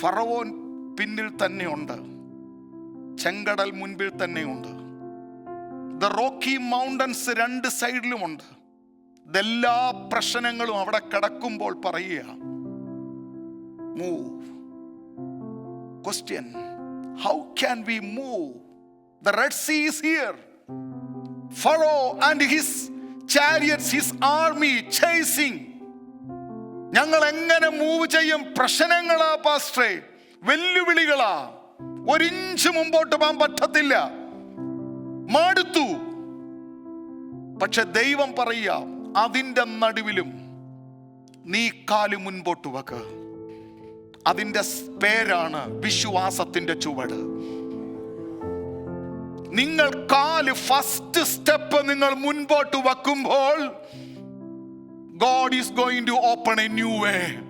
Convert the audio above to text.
ഫറവോൻ പിന്നിൽ തന്നെയുണ്ട് ചെങ്കടൽ മുൻപിൽ തന്നെയുണ്ട് ദ റോക്കി മൗണ്ടൻസ് രണ്ട് സൈഡിലുമുണ്ട് ഇതെല്ലാ പ്രശ്നങ്ങളും അവിടെ കിടക്കുമ്പോൾ പറയുക. Move question how can we move the Red Sea is here Pharaoh and his chariots his army chasing ഞങ്ങൾ എങ്ങനെ മൂവ് ചെയ്യും? പ്രശ്നങ്ങളാ പാസ്റ്റേ വെല്ലുവിളികളാ. ഒരിഞ്ച് മുമ്പോട്ട് പോകാൻ പറ്റത്തില്ല. മാടുത്തു. പക്ഷെ ദൈവം പറയുക അതിന്റെ നടുവിലും നീ കാൽ മുൻപോട്ട് വെക്ക്. അതിന്റെ പേരാണ് വിശ്വാസത്തിന്റെ ചുവട്. നിങ്ങൾ കാൽ ഫസ്റ്റ് സ്റ്റെപ്പ് നിങ്ങൾ മുൻപോട്ട് വെക്കുമ്പോൾ God is going to open a new way.